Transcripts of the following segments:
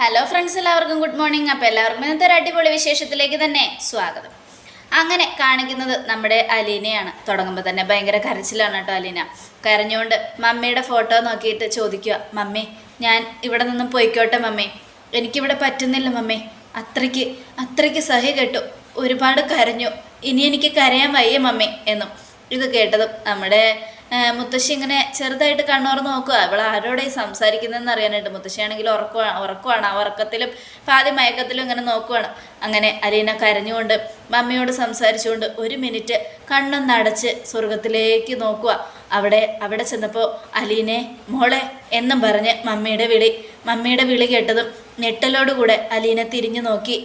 Hello friends എല്ലാവർക്കും good morning അപ്പോൾ എല്ലാവർക്കും ഇന്നത്തെ ഒരു അടിപൊളി വിശേഷത്തിലേക്ക് തന്നെ സ്വാഗതം. അങ്ങനെ കാണിക്കുന്നത് നമ്മുടെ അലീനയാണ്. തുടങ്ങുമ്പോൾ തന്നെ ഭയങ്കര കരച്ചിലാണ് കേട്ടോ അലീന. കരഞ്ഞുകൊണ്ട് മമ്മിയുടെ ഫോട്ടോ നോക്കിയിട്ട് ചോദിക്കുക മമ്മി ഞാൻ ഇവിടെ നിന്നും പോയിക്കോട്ടെ മമ്മി. എനിക്കിവിടെ പറ്റുന്നില്ല മമ്മി. അത്രയ്ക്ക് അത്രയ്ക്ക് സഹി കെട്ടു. ഒരുപാട് കരഞ്ഞു. ഇനി എനിക്ക് കരയാൻ വയ്യ മമ്മി എന്നും ഇത് കേട്ടതും നമ്മുടെ മുത്തശ്ശി ഇങ്ങനെ ചെറുതായിട്ട് കണ്ണോർന്ന് നോക്കുക. അവൾ ആരോടെ സംസാരിക്കുന്നതെന്ന് അറിയാനായിട്ട് മുത്തശ്ശിയാണെങ്കിൽ ഉറക്കമാണ് ഉറക്കമാണ് ആ ഉറക്കത്തിലും പാതി മയക്കത്തിലും ഇങ്ങനെ നോക്കുവാണ്. അങ്ങനെ അലീന കരഞ്ഞുകൊണ്ട് മമ്മിയോട് സംസാരിച്ചുകൊണ്ട് ഒരു മിനിറ്റ് കണ്ണൊന്ന് അടച്ച് സ്വർഗത്തിലേക്ക് നോക്കുക. അവിടെ അവിടെ ചെന്നപ്പോൾ അലീനെ മോളെ എന്നും പറഞ്ഞ് മമ്മിയുടെ വിളി മമ്മിയുടെ വിളി കേട്ടതും ഞെട്ടലോടുകൂടെ അലീനെ തിരിഞ്ഞു നോക്കി.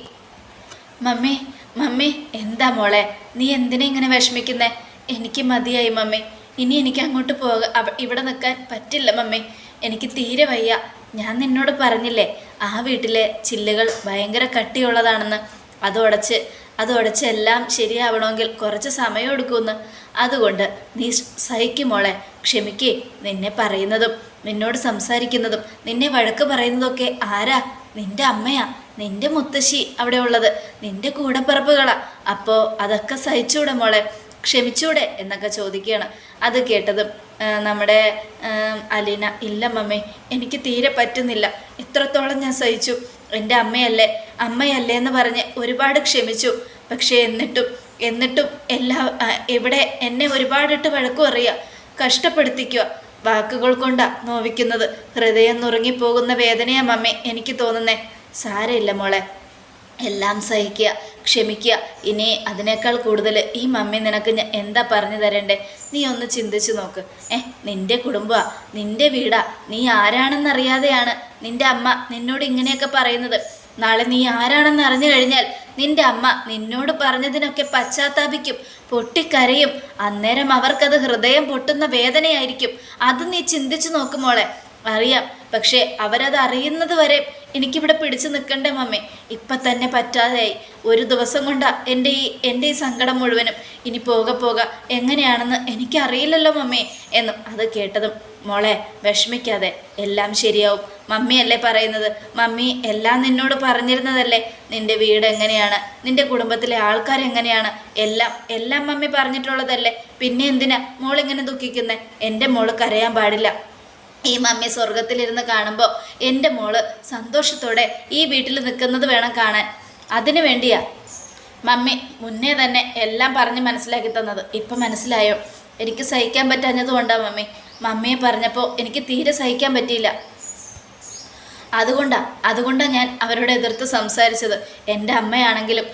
മമ്മി മമ്മി എന്താ മോളെ? നീ എന്തിനെ ഇങ്ങനെ വിഷമിക്കുന്നേ? എനിക്ക് മതിയായി മമ്മി. ഇനി എനിക്ക് അങ്ങോട്ട് പോക ഇവിടെ നിൽക്കാൻ പറ്റില്ല മമ്മേ. എനിക്ക് തീരെ വയ്യ. ഞാൻ നിന്നോട് പറഞ്ഞില്ലേ ആ വീട്ടിലെ ചില്ലുകൾ ഭയങ്കര കട്ടിയുള്ളതാണെന്ന്. അത് ഉടച്ച് അത് ഉടച്ച് എല്ലാം ശരിയാവണമെങ്കിൽ കുറച്ച് സമയം എടുക്കുമെന്ന്. അതുകൊണ്ട് നീ സഹിക്കുമോളെ ക്ഷമിക്കേ നിന്നെ പറയുന്നതും നിന്നോട് സംസാരിക്കുന്നതും നിന്നെ വഴക്ക് പറയുന്നതൊക്കെ ആരാ? നിന്റെ അമ്മയാ. നിന്റെ മുത്തശ്ശി അവിടെ ഉള്ളത് നിന്റെ കൂടപ്പിറപ്പുകളാ. അപ്പോൾ അതൊക്കെ സഹിച്ചൂടെ മോളെ. ക്ഷമിച്ചൂടെ എന്നൊക്കെ ചോദിക്കുകയാണ്. അത് കേട്ടതും നമ്മുടെ അലീന ഇല്ല മമ്മേ എനിക്ക് തീരെ പറ്റുന്നില്ല. ഇത്രത്തോളം ഞാൻ സഹിച്ചു. എന്റെ അമ്മയല്ലേ അമ്മയല്ലേ എന്ന് പറഞ്ഞ് ഒരുപാട് ക്ഷമിച്ചു. പക്ഷേ എന്നിട്ടും എന്നിട്ടും എല്ലാ ഇവിടെ എന്നെ ഒരുപാടിട്ട് വഴക്കും അറിയാം. കഷ്ടപ്പെടുത്തിക്കുക. വാക്കുകൾ കൊണ്ടാ നോവിക്കുന്നത്. ഹൃദയം നുറുങ്ങിപ്പോകുന്ന വേദനയാ മമ്മേ എനിക്ക് തോന്നുന്നേ. സാരമില്ല മോളെ. എല്ലാം സഹിക്കുക ക്ഷമിക്കുക. ഇനി അതിനേക്കാൾ കൂടുതൽ ഈ മമ്മി നിനക്ക് ഞാൻ എന്താ പറഞ്ഞു തരണ്ടേ? നീ ഒന്ന് ചിന്തിച്ചു നോക്ക്. ഏ നിന്റെ കുടുംബമാ നിന്റെ വീടാ? നീ ആരാണെന്നറിയാതെയാണ് നിന്റെ അമ്മ നിന്നോട് ഇങ്ങനെയൊക്കെ പറയുന്നത്? നാളെ നീ ആരാണെന്ന് അറിഞ്ഞു കഴിഞ്ഞാൽ നിന്റെ അമ്മ നിന്നോട് പറഞ്ഞതിനൊക്കെ പശ്ചാത്താപിക്കും പൊട്ടിക്കരയും. അന്നേരം അവർക്കത് ഹൃദയം പൊട്ടുന്ന വേദനയായിരിക്കും. അത് നീ ചിന്തിച്ചു നോക്കുമോളെ അറിയാം. പക്ഷേ അവരത് അറിയുന്നത് വരെ എനിക്കിവിടെ പിടിച്ചു നിൽക്കണ്ടേ മമ്മേ. ഇപ്പം തന്നെ പറ്റാതെയായി. ഒരു ദിവസം കൊണ്ടാ എന്റെ ഈ എന്റെ ഈ സങ്കടം മുഴുവനും. ഇനി പോക പോക. എങ്ങനെയാണെന്ന് എനിക്കറിയില്ലല്ലോ മമ്മേ എന്നും അത് കേട്ടതും മോളെ വിഷമിക്കാതെ എല്ലാം ശരിയാവും. മമ്മിയല്ലേ പറയുന്നത്? മമ്മി എല്ലാം നിന്നോട് പറഞ്ഞിരുന്നതല്ലേ? നിന്റെ വീട് എങ്ങനെയാണ്? നിന്റെ കുടുംബത്തിലെ ആൾക്കാർ എങ്ങനെയാണ്? എല്ലാം എല്ലാം മമ്മി പറഞ്ഞിട്ടുള്ളതല്ലേ? പിന്നെ എന്തിനാ മോളിങ്ങനെ ദുഃഖിക്കുന്നേ? എന്റെ മോൾ കരയാൻ പാടില്ല. ഈ മമ്മി സ്വർഗത്തിലിരുന്ന് കാണുമ്പോൾ എന്റെ മോൾ സന്തോഷത്തോടെ ഈ വീട്ടിൽ നിൽക്കുന്നത് വേണം കാണാൻ. അതിനു വേണ്ടിയാ മമ്മി മുന്നേ തന്നെ എല്ലാം പറഞ്ഞ് മനസ്സിലാക്കി തന്നത്. ഇപ്പം മനസ്സിലായോ? എനിക്ക് സഹിക്കാൻ പറ്റാഞ്ഞതുകൊണ്ടാണ് മമ്മി. മമ്മിയെ പറഞ്ഞപ്പോൾ എനിക്ക് തീരെ സഹിക്കാൻ പറ്റിയില്ല. അതുകൊണ്ടാണ് അതുകൊണ്ടാണ് ഞാൻ അവരോട് എതിർത്ത് സംസാരിച്ചത്. എന്റെ അമ്മയാണെങ്കിലും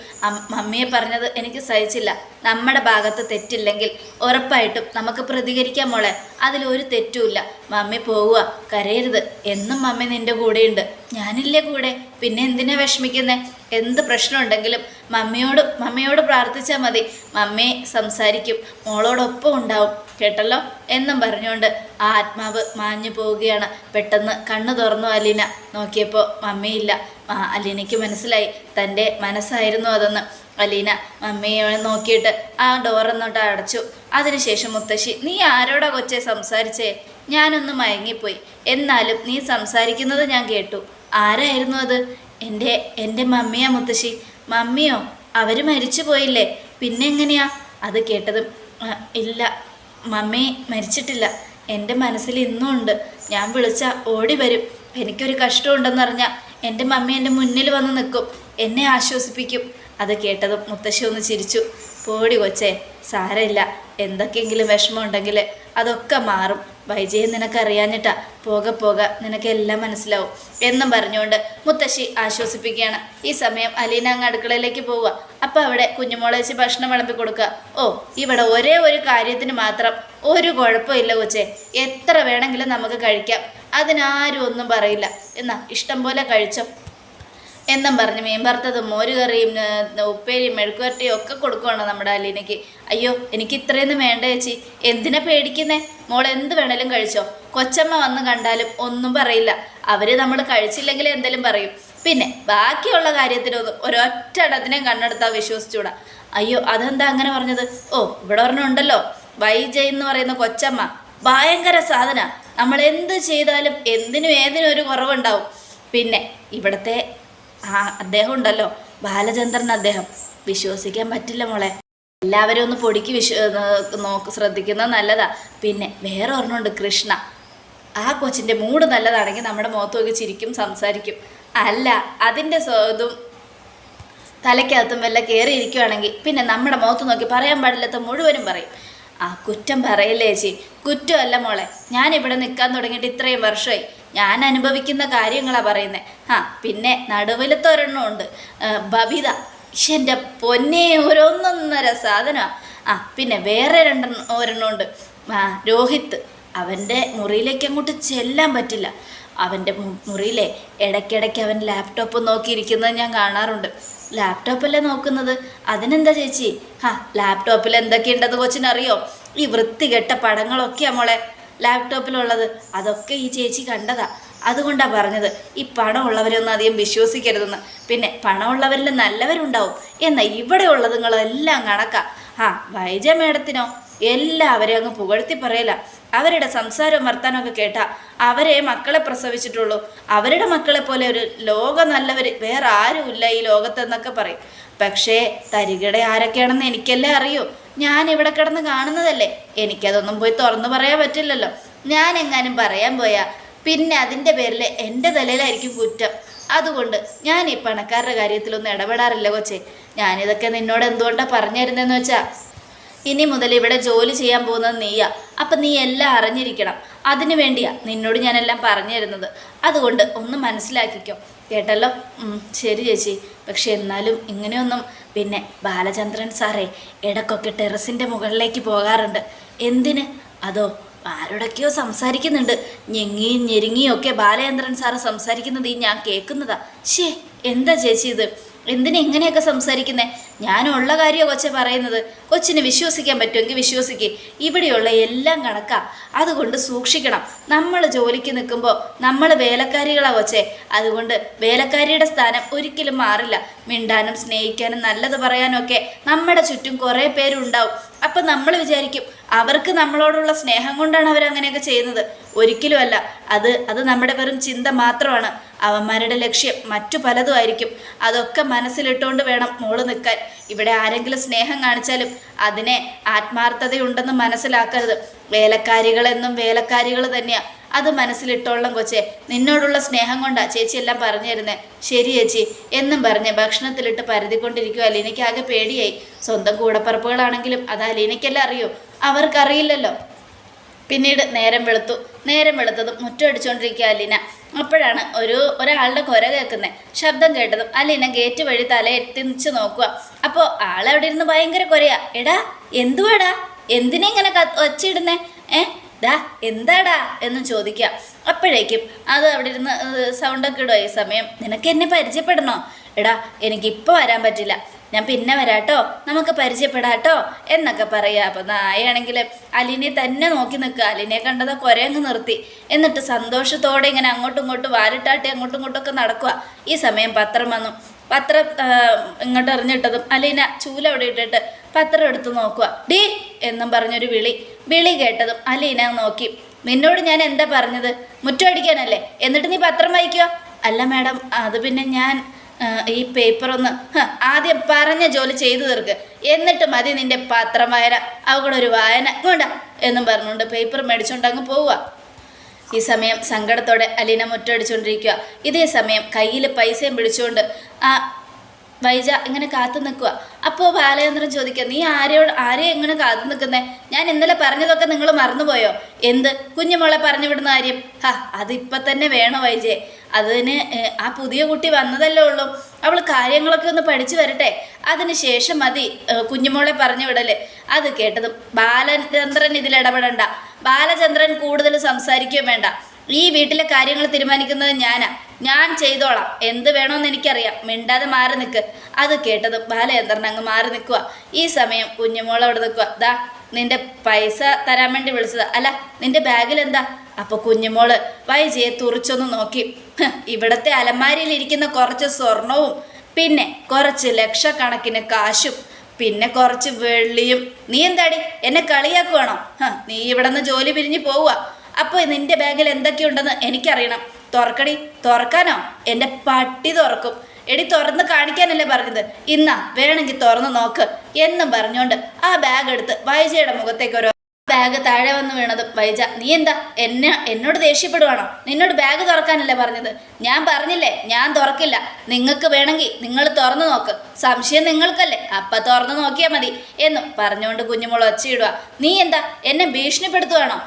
മമ്മിയെ പറഞ്ഞത് എനിക്ക് സഹിച്ചില്ല. നമ്മുടെ ഭാഗത്ത് തെറ്റില്ലെങ്കിൽ ഉറപ്പായിട്ടും നമുക്ക് പ്രതികരിക്കാം മോളെ. അതിലൊരു തെറ്റുമില്ല. മമ്മി പോവുക കരയരുത്. എന്നും മമ്മി നിന്റെ കൂടെയുണ്ട്. ഞാനില്ലേ കൂടെ? പിന്നെ എന്തിനാ വിഷമിക്കുന്നത് എന്ത് പ്രശ്നമുണ്ടെങ്കിലും മമ്മിയോട് മമ്മിയോട് പ്രാർത്ഥിച്ചാൽ മതി. മമ്മി സംസാരിക്കും മോളോടൊപ്പം ഉണ്ടാവും കേട്ടല്ലോ? എന്നും പറഞ്ഞുകൊണ്ട് ആ ആത്മാവ് മാഞ്ഞു പോവുകയാണ്. പെട്ടെന്ന് കണ്ണു തുറന്നു അലീന. നോക്കിയപ്പോൾ മമ്മിയില്ല. അലീനയ്ക്ക് മനസ്സിലായി. തന്റെ മനസ്സായിരുന്നു അതെന്ന്. അലീന മമ്മിയെ നോക്കിയിട്ട് ആ ഡോറെന്നോട്ട് അടച്ചു. അതിനുശേഷം മുത്തശ്ശി നീ ആരോടാ കൊച്ചെ സംസാരിച്ചേ? ഞാനൊന്ന് മയങ്ങിപ്പോയി. എന്നാലും നീ സംസാരിക്കുന്നത് ഞാൻ കേട്ടു. ആരായിരുന്നു അത്? എന്റെ എന്റെ മമ്മിയാ മുത്തശ്ശി. മമ്മിയോ? അവർ മരിച്ചു പോയില്ലേ? പിന്നെ എങ്ങനെയാ? അത് കേട്ടതും ഇല്ല. മമ്മി മരിച്ചിട്ടില്ല. എന്റെ മനസ്സിൽ ഇന്നും ഉണ്ട്. ഞാൻ വിളിച്ചാൽ ഓടി വരും. എനിക്കൊരു കഷ്ടമുണ്ടെന്ന് അറിഞ്ഞാൽ എന്റെ മമ്മി എന്റെ മുന്നിൽ വന്ന് നിൽക്കും. എന്നെ ആശ്വസിപ്പിക്കും. അത് കേട്ടതും മുത്തശ്ശി ഒന്ന് ചിരിച്ചു. പോടി കൊച്ചേ സാരമില്ല. എന്തൊക്കെയെങ്കിലും വിഷമമുണ്ടെങ്കിൽ അതൊക്കെ മാറും. വൈജയെ നിനക്കറിയാഞ്ഞിട്ടാ. പോക പോക നിനക്കെല്ലാം മനസ്സിലാവും. എന്നും പറഞ്ഞുകൊണ്ട് മുത്തശ്ശി ആശ്വസിപ്പിക്കുകയാണ്. ഈ സമയം അലീന അങ്ങ് അടുക്കളയിലേക്ക് പോവുക. അപ്പോൾ അവിടെ കുഞ്ഞുമോളെ വെച്ച് ഭക്ഷണം വിളമ്പി കൊടുക്കുക. ഓ ഇവിടെ ഒരേ ഒരു കാര്യത്തിന് മാത്രം ഒരു കുഴപ്പമില്ല കൊച്ചേ. എത്ര വേണമെങ്കിലും നമുക്ക് കഴിക്കാം. അതിനാരും ഒന്നും പറയില്ല. എന്നാ ഇഷ്ടം പോലെ കഴിച്ചോ? എന്നും പറഞ്ഞ് മീൻ വറുത്തതും മോരുകറിയും ഉപ്പേരിയും മെഴുക്കുവരട്ടിയും ഒക്കെ കൊടുക്കുകയാണ് നമ്മുടെ അലീനയ്ക്ക്. അയ്യോ എനിക്ക് ഇത്രയൊന്നും വേണ്ട ചേച്ചി. എന്തിനാ പേടിക്കുന്നേ? മോൾ എന്ത് വേണേലും കഴിച്ചോ. കൊച്ചമ്മ വന്ന് കണ്ടാലും ഒന്നും പറയില്ല. അവർ നമ്മൾ കഴിച്ചില്ലെങ്കിൽ എന്തെങ്കിലും പറയും. പിന്നെ ബാക്കിയുള്ള കാര്യത്തിനൊന്നും ഒരൊറ്റ ഇടത്തിനെ കണ്ണെടുത്താൽ വിശ്വസിച്ചൂടാ. അയ്യോ അതെന്താ അങ്ങനെ പറഞ്ഞത്? ഓ ഇവിടെ പറഞ്ഞുണ്ടല്ലോ വൈജയ് എന്ന് പറയുന്ന കൊച്ചമ്മ. ഭയങ്കര സാധന. നമ്മൾ എന്ത് ചെയ്താലും എന്തിനും ഏതിനും ഒരു കുറവുണ്ടാവും. പിന്നെ ഇവിടുത്തെ ആ അദ്ദേഹം ഉണ്ടല്ലോ. ബാലചന്ദ്രൻ അദ്ദേഹം. വിശ്വസിക്കാൻ പറ്റില്ല മോളെ. എല്ലാവരും ഒന്ന് പൊടിക്ക് വിശ്വ നോക്ക് ശ്രദ്ധിക്കുന്നത് നല്ലതാ. പിന്നെ വേറെ ഒരെണ്ണമുണ്ട് കൃഷ്ണ. ആ കൊച്ചിന്റെ മൂഡ് നല്ലതാണെങ്കിൽ നമ്മുടെ മുഖത്ത് നോക്കി ചിരിക്കും സംസാരിക്കും. അല്ല അതിന്റെ ഇതും തലയ്ക്കകത്തും വല്ല കയറി ഇരിക്കുവാണെങ്കിൽ പിന്നെ നമ്മുടെ മുഖത്ത് നോക്കി പറയാൻ പാടില്ലാത്ത മുഴുവനും പറയും. ആ കുറ്റം പറയില്ലേ ചേച്ചി? കുറ്റമല്ല മോളെ. ഞാനിവിടെ നിൽക്കാൻ തുടങ്ങിയിട്ട് ഇത്രയും വർഷമായി. ഞാൻ അനുഭവിക്കുന്ന കാര്യങ്ങളാണ് പറയുന്നത് ആ പിന്നെ നടുവിലത്തെ ഒരെണ്ണം ഉണ്ട് ബബിത എന്റെ പൊന്നെ ഓരോന്നൊന്നര സാധനമാണ് ആ പിന്നെ വേറെ രണ്ടെണ്ണം ഒരെണ്ണം ഉണ്ട് ആ രോഹിത്ത് അവന്റെ മുറിയിലേക്ക് അങ്ങോട്ട് ചെല്ലാൻ പറ്റില്ല. അവന്റെ മുറിയിലെ ഇടയ്ക്കിടയ്ക്ക് അവൻ ലാപ്ടോപ്പ് നോക്കിയിരിക്കുന്നത് ഞാൻ കാണാറുണ്ട്. ലാപ്ടോപ്പല്ലേ നോക്കുന്നത്? അതിനെന്താ ചേച്ചി? ആ ലാപ്ടോപ്പിൽ എന്തൊക്കെയുണ്ടെന്ന് കൊച്ചിനറിയോ? ഈ വൃത്തികെട്ട പടങ്ങളൊക്കെയാ മോളെ. ലാപ്ടോപ്പിലുള്ളത് അതൊക്കെ ഈ ചേച്ചി കണ്ടതാ. അതുകൊണ്ടാണ് പറഞ്ഞത് ഈ പണമുള്ളവരൊന്നും അധികം വിശ്വസിക്കരുതെന്ന്. പിന്നെ പണമുള്ളവരിൽ നല്ലവരുണ്ടാവും. എന്നാൽ ഇവിടെ ഉള്ളതുങ്ങളെല്ലാം കണക്കാ. ആ വൈജ മേഡത്തിനോ? എല്ലാവരെയും അങ്ങ് പുകഴ്ത്തി പറയില്ല അവരുടെ സംസാരവും വർത്താനമൊക്കെ കേട്ടാ അവരെ മക്കളെ പ്രസവിച്ചിട്ടുള്ളൂ. അവരുടെ മക്കളെ പോലെ ഒരു ലോക നല്ലവർ വേറെ ആരുമില്ല ഈ ലോകത്തെന്നൊക്കെ പറയും. പക്ഷേ തരികിട ആരൊക്കെയാണെന്ന് എനിക്കല്ലേ അറിയൂ. ഞാൻ ഇവിടെ കിടന്ന് കാണുന്നതല്ലേ? എനിക്കതൊന്നും പോയി തുറന്നു പറയാൻ പറ്റില്ലല്ലോ. ഞാൻ എങ്ങാനും പറയാൻ പോയാ? പിന്നെ അതിന്റെ പേരിൽ എന്റെ തലയിലായിരിക്കും കുറ്റം. അതുകൊണ്ട് ഞാൻ ഈ പണക്കാരുടെ കാര്യത്തിലൊന്നും ഇടപെടാറില്ല കൊച്ചേ. ഞാനിതൊക്കെ നിന്നോട് എന്തുകൊണ്ടാണ് പറഞ്ഞിരുന്നതെന്ന് വെച്ചാൽ ഇനി മുതൽ ഇവിടെ ജോലി ചെയ്യാൻ പോകുന്നത് നീയാ. അപ്പം നീ എല്ലാം അറിഞ്ഞിരിക്കണം. അതിനു വേണ്ടിയാ നിന്നോട് ഞാനെല്ലാം പറഞ്ഞു തരുന്നത് അതുകൊണ്ട് ഒന്ന് മനസ്സിലാക്കിക്കോ. കേട്ടല്ലോ? ശരി ചേച്ചി. പക്ഷെ എന്നാലും ഇങ്ങനെയൊന്നും പിന്നെ ബാലചന്ദ്രൻ സാറേ ഇടക്കൊക്കെ ടെറസിന്റെ മുകളിലേക്ക് പോകാറുണ്ട്. എന്തിന്? അതോ ആരോടൊക്കെയോ സംസാരിക്കുന്നുണ്ട്. ഞെങ്ങിയും ഞെരുങ്ങിയും ഒക്കെ ബാലചന്ദ്രൻ സാറ് സംസാരിക്കുന്നത് ഈ ഞാൻ കേൾക്കുന്നതാ. ഷേ എന്താ ചേച്ചി ഇത്? എന്തിനാ ഇങ്ങനെയൊക്കെ സംസാരിക്കുന്നത് ഞാനുള്ള കാര്യമാണ് കൊച്ചെ പറയുന്നത്. കൊച്ചിന് വിശ്വസിക്കാൻ പറ്റുമെങ്കിൽ വിശ്വസിക്കുക ഇവിടെയുള്ള എല്ലാം കണക്കാം. അതുകൊണ്ട് സൂക്ഷിക്കണം. നമ്മൾ ജോലിക്ക് നിൽക്കുമ്പോൾ നമ്മൾ വേലക്കാരികളാണ് കൊച്ചെ. അതുകൊണ്ട് വേലക്കാരിയുടെ സ്ഥാനം ഒരിക്കലും മാറില്ല. മിണ്ടാനും സ്നേഹിക്കാനും നല്ലത് പറയാനൊക്കെ നമ്മുടെ ചുറ്റും കുറേ പേരുണ്ടാവും. അപ്പം നമ്മൾ വിചാരിക്കും അവർക്ക് നമ്മളോടുള്ള സ്നേഹം കൊണ്ടാണ് അവരങ്ങനെയൊക്കെ ചെയ്യുന്നത്. ഒരിക്കലുമല്ല. അത് അത് നമ്മുടെ വെറും ചിന്ത മാത്രമാണ്. അവന്മാരുടെ ലക്ഷ്യം മറ്റു പലതും ആയിരിക്കും. അതൊക്കെ മനസ്സിലിട്ടുകൊണ്ട് വേണം മോൾ നിൽക്കാൻ. ഇവിടെ ആരെങ്കിലും സ്നേഹം കാണിച്ചാലും അതിനെ ആത്മാർത്ഥതയുണ്ടെന്ന് മനസ്സിലാക്കരുത്. വേലക്കാരികളെന്നും വേലക്കാരികൾ തന്നെയാ. അത് മനസ്സിലിട്ടോളം കൊച്ചെ. നിന്നോടുള്ള സ്നേഹം കൊണ്ടാ ചേച്ചി എല്ലാം പറഞ്ഞു തരുന്നേ. ശരി ചേച്ചി. എന്നും പറഞ്ഞ് ഭക്ഷണത്തിലിട്ട് പരതിക്കൊണ്ടിരിക്കുക അലീനയ്ക്കാകെ പേടിയായി. സ്വന്തം കൂടപ്പറപ്പുകളാണെങ്കിലും അത് അലീനയ്ക്കെല്ലാം അറിയോ? അവർക്കറിയില്ലല്ലോ. പിന്നീട് നേരം വെളുത്തു. നേരം വെളുത്തതും മുറ്റം അടിച്ചുകൊണ്ടിരിക്കുക അലീന അപ്പോഴാണ് ഒരു ഒരാളുടെ കുര കേൾക്കുന്നത് ശബ്ദം കേട്ടതും അലീന ഗേറ്റ് വഴി തല എത്തിച്ച് നോക്കുക അപ്പോൾ ആളവിടെ ഇരുന്ന് ഭയങ്കര കുരയാ. എടാ എന്തുവാടാ? എന്തിനെ ഇങ്ങനെ വച്ചിടുന്നേ? ഏ? ഡാ എന്താടാ? എന്ന് ചോദിക്കുക അപ്പോഴേക്കും അത് അവിടെ ഇരുന്ന് സൗണ്ടൊക്കെ ഇടുക ഈ സമയം. നിനക്ക് എന്നെ പരിചയപ്പെടണോ? എടാ എനിക്കിപ്പോൾ വരാൻ പറ്റില്ല. ഞാൻ പിന്നെ വരാട്ടോ. നമുക്ക് പരിചയപ്പെടാട്ടോ എന്നൊക്കെ പറയുക അപ്പം നായയാണെങ്കിൽ അലിനെ തന്നെ നോക്കി നിൽക്കുക. അലിനെ കണ്ടത് കുരയങ്ങ് നിർത്തി. എന്നിട്ട് സന്തോഷത്തോടെ ഇങ്ങനെ അങ്ങോട്ടും ഇങ്ങോട്ടും വാലിട്ടാട്ടി അങ്ങോട്ടും ഇങ്ങോട്ടും നടക്കുക. ഈ സമയം പത്രം വന്നു. പത്രം ഇങ്ങോട്ട് എറിഞ്ഞിട്ടതും അലീന ചൂല അവിടെ ഇട്ടിട്ട് പത്രം എടുത്ത് നോക്കുക. ഡീ എന്നും പറഞ്ഞൊരു വിളി. വിളി കേട്ടതും അലീന നോക്കി. നിന്നോട് ഞാൻ എന്താ പറഞ്ഞത്? മുറ്റം അടിക്കാനല്ലേ? എന്നിട്ട് നീ പത്രം വായിക്കുക? അല്ല മാഡം അത് പിന്നെ ഞാൻ ഈ പേപ്പർ ഒന്ന് ആദ്യം പറഞ്ഞ ജോലി ചെയ്തു തീർക്ക്. എന്നിട്ട് മതി നിന്റെ പത്രം വായന അവിടെ ഒരു വായന. കൊണ്ട എന്നും പറഞ്ഞുകൊണ്ട് പേപ്പർ മേടിച്ചുകൊണ്ട് അങ്ങ് പോവുക. ഈ സമയം സങ്കടത്തോടെ അലീന മുറ്റടിച്ചുകൊണ്ടിരിക്കുക ഇതേ സമയം കയ്യിൽ പൈസയും പിടിച്ചുകൊണ്ട് ആ വൈജ ഇങ്ങനെ കാത്തു നിൽക്കുക. അപ്പോൾ ബാലചന്ദ്രൻ ചോദിക്കുക നീ ആരെയോട് ആരെയും എങ്ങനെ കാത്തു നിൽക്കുന്നേ? ഞാൻ ഇന്നലെ പറഞ്ഞതൊക്കെ നിങ്ങൾ മറന്നുപോയോ? എന്ത്? കുഞ്ഞുമോളെ പറഞ്ഞു വിടുന്ന കാര്യം. ഹാ അതിപ്പം തന്നെ വേണോ വൈജയെ അതിന് ആ പുതിയ കുട്ടി വന്നതല്ലേ ഉള്ളൂ. അവൾ കാര്യങ്ങളൊക്കെ ഒന്ന് പഠിച്ചു വരട്ടെ. അതിന് ശേഷം മതി കുഞ്ഞുമോളെ പറഞ്ഞു വിടൽ. അത് കേട്ടതും ബാലചന്ദ്രൻ ഇതിൽ ബാലചന്ദ്രൻ കൂടുതൽ സംസാരിക്കുകയും വേണ്ട. ഈ വീട്ടിലെ കാര്യങ്ങൾ തീരുമാനിക്കുന്നത് ഞാനാ. ഞാൻ ചെയ്തോളാം. എന്ത് വേണമെന്ന് എനിക്കറിയാം. മിണ്ടാതെ മാറി നിൽക്ക് അത് കേട്ടത് ബാലചന്ദ്രൻ അങ്ങ് മാറി നിൽക്കുക ഈ സമയം കുഞ്ഞുമോൾ അവിടെ നിൽക്കുക ദാ നിന്റെ പൈസ തരാൻ വേണ്ടി വിളിച്ചതാ. അല്ല നിന്റെ ബാഗിൽ എന്താ? അപ്പൊ കുഞ്ഞുമോൾ വൈജയെ തുറിച്ചൊന്ന് നോക്കി. ഇവിടത്തെ അലമാരിയിൽ ഇരിക്കുന്ന കുറച്ച് സ്വർണവും പിന്നെ കുറച്ച് ലക്ഷക്കണക്കിന് കാശും പിന്നെ കുറച്ച് വെള്ളിയും. നീ എന്താടി? എന്നെ കളിയാക്കുവാണോ? നീ ഇവിടെ നിന്ന് ജോലി പിരിഞ്ഞു പോവുക അപ്പോൾ നിന്റെ ബാഗിൽ എന്തൊക്കെയുണ്ടെന്ന് എനിക്കറിയണം. തുറക്കടി. തുറക്കാനോ? എന്റെ പട്ടി തുറക്കും. എടി തുറന്ന് കാണിക്കാനല്ലേ പറഞ്ഞത്? ഇന്നാ വേണമെങ്കിൽ തുറന്ന് നോക്ക്. എന്നും പറഞ്ഞുകൊണ്ട് ആ ബാഗ് എടുത്ത് വൈജയുടെ മുഖത്തേക്ക് ഒരു ബാഗ് താഴെ വന്ന് വീണത്. വൈജ നീ എന്താ? എന്നെ എന്നോട് ദേഷ്യപ്പെടുവാണോ? നിന്നോട് ബാഗ് തുറക്കാനല്ലേ പറഞ്ഞത്? ഞാൻ പറഞ്ഞില്ലേ ഞാൻ തുറക്കില്ല. നിങ്ങൾക്ക് വേണമെങ്കിൽ നിങ്ങൾ തുറന്നു നോക്ക്. സംശയം നിങ്ങൾക്കല്ലേ. അപ്പ തുറന്നു നോക്കിയാൽ മതി. എന്നും പറഞ്ഞുകൊണ്ട് കുഞ്ഞുമോൾ ഒച്ചയിടുക നീ എന്താ? എന്നെ ഭീഷണിപ്പെടുത്തുവാണോ?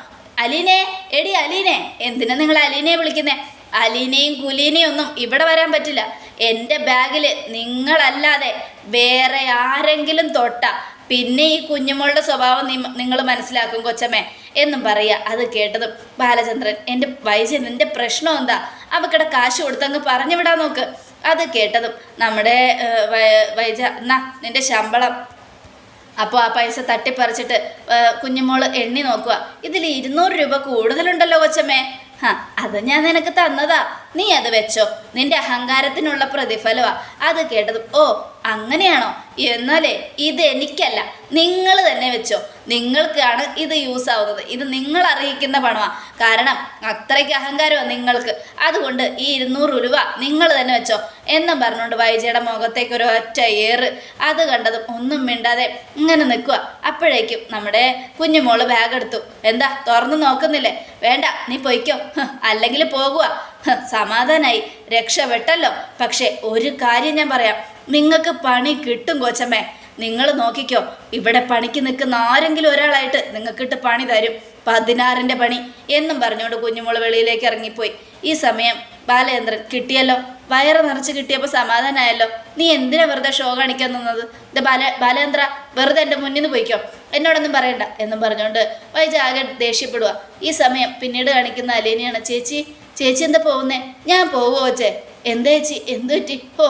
അലീനെ എടി അലീനെ എന്തിനാ നിങ്ങൾ അലീനെ വിളിക്കുന്നേ? അലീനയും കുലീനയും ഒന്നും ഇവിടെ വരാൻ പറ്റില്ല. എന്റെ ബാഗിൽ നിങ്ങളല്ലാതെ വേറെ ആരെങ്കിലും തൊട്ട. പിന്നെ ഈ കുഞ്ഞുമോളുടെ സ്വഭാവം നിങ്ങൾ മനസ്സിലാക്കും കൊച്ചമ്മേ എന്നും പറയുക അത് കേട്ടതും ബാലചന്ദ്രൻ എന്റെ വയസ്സിൽ നിന്റെ പ്രശ്നം എന്താ? അവക്കടെ കാശ് കൊടുത്തങ്ങ് പറഞ്ഞു വിടാൻ നോക്ക്. അത് കേട്ടതും നമ്മുടെ വൈജ എന്നാ നിന്റെ ശമ്പളം അപ്പോൾ ആ പൈസ തട്ടിപ്പറിച്ചിട്ട് കുഞ്ഞുമോൾ എണ്ണി നോക്കുക. ഇതിൽ ഇരുന്നൂറ് രൂപ കൂടുതലുണ്ടല്ലോ കൊച്ചമ്മേ. ഹാ അത് ഞാൻ നിനക്ക് തന്നതാ. നീ അത് വെച്ചോ. നിന്റെ അഹങ്കാരത്തിനുള്ള പ്രതിഫലമാ അത് കേട്ടത് ഓ അങ്ങനെയാണോ? എന്നാലേ ഇത് എനിക്കല്ല. നിങ്ങൾ തന്നെ വെച്ചോ. നിങ്ങൾക്കാണ് ഇത് യൂസ് ആവുന്നത്. ഇത് നിങ്ങൾ അറിയിക്കുന്ന പണമാണ് കാരണം അത്രയ്ക്ക് അഹങ്കാരമാണ് നിങ്ങൾക്ക്. അതുകൊണ്ട് ഈ ഇരുന്നൂറ് രൂപ നിങ്ങൾ തന്നെ വെച്ചോ. എന്നും പറഞ്ഞുകൊണ്ട് വൈജയുടെ മുഖത്തേക്ക് ഒരു ഒറ്റ ഏറ്. അത് കണ്ടതും ഒന്നും മിണ്ടാതെ ഇങ്ങനെ നിൽക്കുക അപ്പോഴേക്കും നമ്മുടെ കുഞ്ഞുമോൾ ബാഗ് എടുത്തു. എന്താ തുറന്നു നോക്കുന്നില്ലേ? വേണ്ട നീ പൊയ്ക്കോ. അല്ലെങ്കിൽ പോകുക സമാധാനായി. രക്ഷപ്പെട്ടല്ലോ. പക്ഷെ ഒരു കാര്യം ഞാൻ പറയാം. നിങ്ങൾക്ക് പണി കിട്ടും കോച്ചമ്മേ. നിങ്ങൾ നോക്കിക്കോ ഇവിടെ പണിക്ക് നിൽക്കുന്ന ആരെങ്കിലും ഒരാളായിട്ട് നിങ്ങൾക്കിട്ട് പണി തരും. പതിനാറിന്റെ പണി എന്നും പറഞ്ഞുകൊണ്ട് കുഞ്ഞുമോൾ വെളിയിലേക്ക് ഇറങ്ങിപ്പോയി. ഈ സമയം ബാലചന്ദ്രൻ കിട്ടിയല്ലോ വയറ് നിറച്ച് കിട്ടിയപ്പോൾ സമാധാനമായല്ലോ നീ എന്തിനാ വെറുതെ ഷോ കാണിക്കാൻ നിന്നത്? ഇത് ബാല ബാലചന്ദ്ര വെറുതെ എന്റെ മുന്നിൽ നിന്ന് പോയിക്കോ. എന്നോടൊന്നും പറയണ്ട എന്നും പറഞ്ഞുകൊണ്ട് വൈജ ആകെ ദേഷ്യപ്പെടുക ഈ സമയം പിന്നീട് കാണിക്കുന്ന അലീനയാണ് ചേച്ചി ചേച്ചി എന്താ പോകുന്നേ? ഞാൻ പോകുമോ ചേ എന്താ ചേച്ചി? എന്ത് പറ്റി? ഓ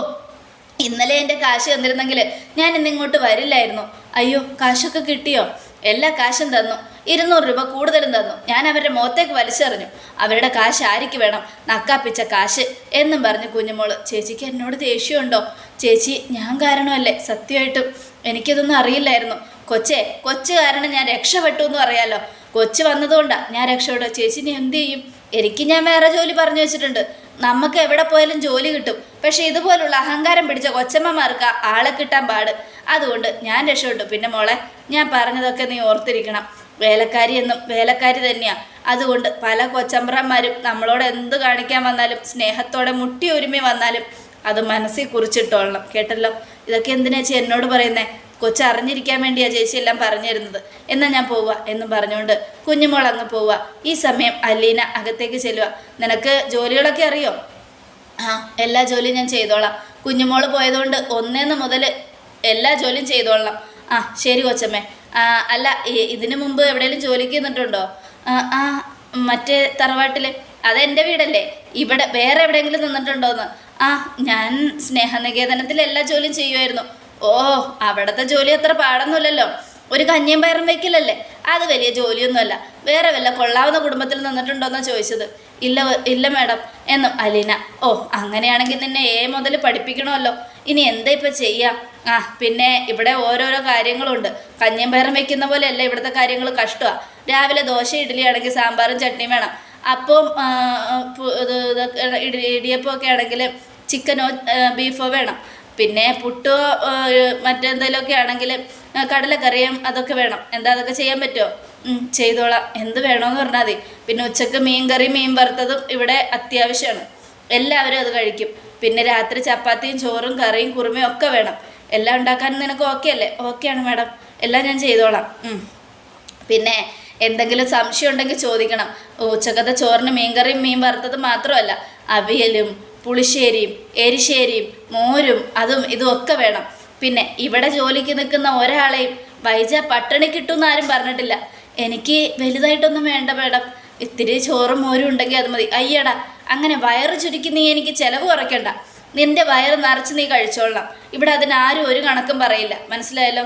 ഇന്നലെ എന്റെ കാശ് തന്നിരുന്നെങ്കിൽ ഞാൻ ഇന്ന് ഇങ്ങോട്ട് വരില്ലായിരുന്നു. അയ്യോ കാശൊക്കെ കിട്ടിയോ? എല്ലാ കാശും തന്നു. ഇരുന്നൂറ് രൂപ കൂടുതലും തന്നു. ഞാൻ അവരുടെ മുഖത്തേക്ക് വലിച്ചെറിഞ്ഞു. അവരുടെ കാശ് ആരിക്ക് വേണം? നക്കാപ്പിച്ച കാശ് എന്നും പറഞ്ഞു കുഞ്ഞുമോൾ. ചേച്ചിക്ക് എന്നോട് ദേഷ്യമുണ്ടോ? ചേച്ചി ഞാൻ കാരണമല്ലേ? സത്യമായിട്ടും എനിക്കിതൊന്നും അറിയില്ലായിരുന്നു. കൊച്ചേ കൊച്ചു കാരണം ഞാൻ രക്ഷപ്പെട്ടു എന്ന് അറിയാലോ കൊച്ചു വന്നതുകൊണ്ടാണ് ഞാൻ രക്ഷപ്പെടുക ചേച്ചി നീ എന്ത് ചെയ്യും? എനിക്ക് ഞാൻ വേറെ ജോലി പറഞ്ഞു വെച്ചിട്ടുണ്ട്. നമുക്ക് എവിടെ പോയാലും ജോലി കിട്ടും. പക്ഷെ ഇതുപോലുള്ള അഹങ്കാരം പിടിച്ച കൊച്ചമ്മമാർക്ക് ആളെ കിട്ടാൻ പാട്. അതുകൊണ്ട് ഞാൻ രക്ഷപ്പെട്ടു. പിന്നെ മോളെ ഞാൻ പറഞ്ഞതൊക്കെ നീ ഓർത്തിരിക്കണം. വേലക്കാരി എന്നും വേലക്കാരി തന്നെയാ. അതുകൊണ്ട് പല കൊച്ചമ്പ്രന്മാരും നമ്മളോട് എന്ത് കാണിക്കാൻ വന്നാലും സ്നേഹത്തോടെ മുട്ടി ഒരുമി വന്നാലും അത് മനസ്സിൽ കുറിച്ചിട്ടോളണം. കേട്ടല്ലോ? ഇതൊക്കെ എന്തിനാ ചേച്ചി എന്നോട് പറയുന്നേ? കൊച്ചു അറിഞ്ഞിരിക്കാൻ വേണ്ടിയാ ചേച്ചി എല്ലാം പറഞ്ഞു എന്നാ ഞാൻ പോവുക എന്നും പറഞ്ഞുകൊണ്ട് കുഞ്ഞുമോൾ അങ്ങ് പോവുക ഈ സമയം അലീന അകത്തേക്ക് ചെല്ലുക നിനക്ക് ജോലികളൊക്കെ അറിയോ? ആ എല്ലാ ജോലിയും ഞാൻ ചെയ്തോളാം. കുഞ്ഞുമോൾ പോയതുകൊണ്ട് ഒന്നേന്ന് മുതൽ എല്ലാ ജോലിയും ചെയ്തോളാം. ആ ശരി കൊച്ചമ്മേ. അല്ല ഇതിനു മുമ്പ് എവിടെയെങ്കിലും ജോലിക്ക് നിന്നിട്ടുണ്ടോ ആ, മറ്റേ തറവാട്ടിൽ അതെന്റെ വീടല്ലേ. ഇവിടെ വേറെ എവിടെയെങ്കിലും നിന്നിട്ടുണ്ടോന്ന്. ആ ഞാൻ സ്നേഹനികേതനത്തിൽ എല്ലാ ജോലിയും ചെയ്യുമായിരുന്നു ഓ അവിടുത്തെ ജോലി അത്ര പാടൊന്നുമില്ലല്ലോ. ഒരു കഞ്ഞിയും പയറും വയ്ക്കില്ലല്ലേ അത് വലിയ ജോലിയൊന്നുമല്ല. വേറെ വല്ല കൊള്ളാവുന്ന കുടുംബത്തിൽ നിന്നിട്ടുണ്ടോന്നാ ചോദിച്ചത്. ഇല്ല ഇല്ല മാഡം എന്നും അലീന. ഓ അങ്ങനെയാണെങ്കിൽ നിന്നെ എ മുതൽ പഠിപ്പിക്കണമല്ലോ. ഇനി എന്താ ഇപ്പം ചെയ്യാം? ആ പിന്നെ ഇവിടെ ഓരോരോ കാര്യങ്ങളുണ്ട്. കഞ്ഞിയും പയറും വെക്കുന്ന പോലെയല്ല ഇവിടുത്തെ കാര്യങ്ങൾ കഷ്ടമാണ് രാവിലെ ദോശ ഇഡ്ഡലി ആണെങ്കിൽ സാമ്പാറും ചട്നിയും വേണം. അപ്പം ആ, ഇത് ഇതൊക്കെ ഇടിയപ്പം ഒക്കെ ആണെങ്കിൽ ചിക്കനോ ബീഫോ വേണം. പിന്നെ പുട്ടോ മറ്റെന്തെങ്കിലും മറ്റെന്തെങ്കിലുമൊക്കെ ആണെങ്കിൽ കടലക്കറിയും അതൊക്കെ വേണം. എന്താ അതൊക്കെ ചെയ്യാൻ പറ്റുമോ? ചെയ്തോളാം. എന്ത് വേണമെന്ന് പറഞ്ഞാൽ മതി. പിന്നെ ഉച്ചയ്ക്ക് മീൻ കറി മീൻ വറുത്തതും ഇവിടെ അത്യാവശ്യമാണ്. എല്ലാവരും അത് കഴിക്കും. പിന്നെ രാത്രി ചപ്പാത്തിയും ചോറും കറിയും കുറുമയും ഒക്കെ വേണം. എല്ലാം ഉണ്ടാക്കാൻ നിനക്ക് ഓക്കെ അല്ലേ? ഓക്കെയാണ് മാഡം എല്ലാം ഞാൻ ചെയ്തോളാം. പിന്നെ എന്തെങ്കിലും സംശയം ഉണ്ടെങ്കിൽ ചോദിക്കണം. ഉച്ചക്കത്തെ ചോറിന് മീൻകറിയും മീൻ വറുത്തത് മാത്രമല്ല അവിയലും പുളിശ്ശേരിയും എരിശ്ശേരിയും മോരും അതും ഇതും ഒക്കെ വേണം. പിന്നെ ഇവിടെ ജോലിക്ക് നിൽക്കുന്ന ഒരാളെയും വൈജ പട്ടിണി കിട്ടുമെന്ന് ആരും പറഞ്ഞിട്ടില്ല. എനിക്ക് വലുതായിട്ടൊന്നും വേണ്ട മേഡം. ഇത്തിരി ചോറും മോരും ഉണ്ടെങ്കിൽ അത് മതി. അയ്യടാ അങ്ങനെ വയറ് ചുരുക്കി നീ എനിക്ക് ചിലവ് കുറയ്ക്കണ്ട. നിന്റെ വയറ് നിറച്ച് നീ കഴിച്ചോളണം. ഇവിടെ അതിനാരും ഒരു കണക്കും പറയില്ല. മനസ്സിലായല്ലോ?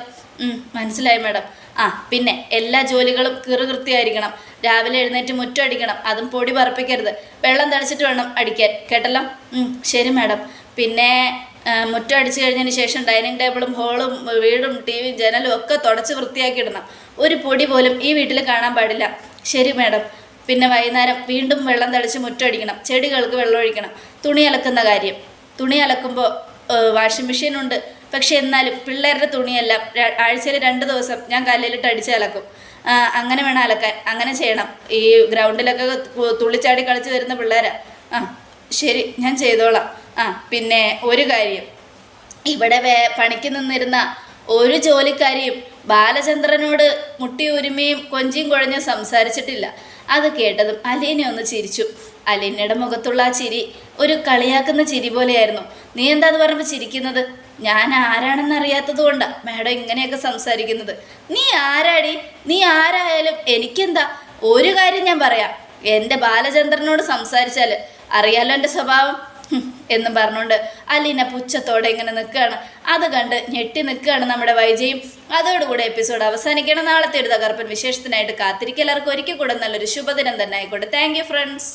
മനസ്സിലായി മാഡം. ആ പിന്നെ എല്ലാ ജോലികളും കൃത്യമായിരിക്കണം. രാവിലെ എഴുന്നേറ്റ് മുറ്റം അടിക്കണം. അതും പൊടി പറപ്പിക്കരുത്. വെള്ളം തളിച്ചിട്ട് വേണം അടിക്കാൻ. കേട്ടല്ലോ? ശരി മാഡം. പിന്നെ മുറ്റം അടിച്ചു കഴിഞ്ഞതിന് ശേഷം ഡൈനിങ് ടേബിളും ഹോളും വീടും ടി വിയും ജനലും ഒക്കെ തുടച്ച് വൃത്തിയാക്കി ഇടണം ഒരു പൊടി പോലും ഈ വീട്ടിൽ കാണാൻ പാടില്ല. ശരി മാഡം. പിന്നെ വൈകുന്നേരം വീണ്ടും വെള്ളം തളിച്ച് മുറ്റം അടിക്കണം. ചെടികൾക്ക് വെള്ളം ഒഴിക്കണം. തുണി അലക്കുന്ന കാര്യം. തുണി അലക്കുമ്പോൾ വാഷിംഗ് മെഷീൻ ഉണ്ട്. പക്ഷെ എന്നാലും പിള്ളേരുടെ തുണിയെല്ലാം ആഴ്ചയിൽ രണ്ട് ദിവസം ഞാൻ കല്ലിലിട്ട് അടിച്ച് അലക്കും. അങ്ങനെ വേണം അലക്കാൻ. അങ്ങനെ ചെയ്യണം. ഈ ഗ്രൗണ്ടിലൊക്കെ തുള്ളിച്ചാടി കളിച്ച് വരുന്ന പിള്ളേരാ. ആ ശരി ഞാൻ ചെയ്തോളാം. ആ പിന്നെ ഒരു കാര്യം. ഇവിടെ വേ പണിക്ക് നിന്നിരുന്ന ഒരു ജോലിക്കാരിയും ബാലചന്ദ്രനോട് മുട്ടി ഉരുമയും കൊഞ്ചിയും കുഴഞ്ഞും സംസാരിച്ചിട്ടില്ല. അത് കേട്ടതും അലീനെ ഒന്ന് ചിരിച്ചു. അലീനയുടെ മുഖത്തുള്ള ആ ചിരി ഒരു കളിയാക്കുന്ന ചിരി പോലെയായിരുന്നു. നീ എന്താ അത് പറയുമ്പോൾ ചിരിക്കുന്നത്? ഞാൻ ആരാണെന്ന് അറിയാത്തത് കൊണ്ടാണ് മാഡം ഇങ്ങനെയൊക്കെ സംസാരിക്കുന്നത്. നീ ആരാടി? നീ ആരായാലും എനിക്കെന്താ? ഒരു കാര്യം ഞാൻ പറയാം. എന്റെ ബാലചന്ദ്രനോട് സംസാരിച്ചാൽ അറിയാലോ എന്റെ സ്വഭാവം? എന്ന് പറഞ്ഞുകൊണ്ട് അലീന പുച്ഛത്തോടെ ഇങ്ങനെ നിൽക്കുകയാണ് അത് കണ്ട് ഞെട്ടി നിൽക്കുകയാണ് നമ്മുടെ വൈജയും. അതോടുകൂടെ എപ്പിസോഡ് അവസാനിക്കണം. നാളത്തെ ഒരു തകർപ്പൻ വിശേഷത്തിനായിട്ട് എല്ലാവർക്കും ഒരിക്കൽ കൂടെ നല്ലൊരു ശുഭദിനം തന്നെ ആയിക്കോട്ടെ. Thank friends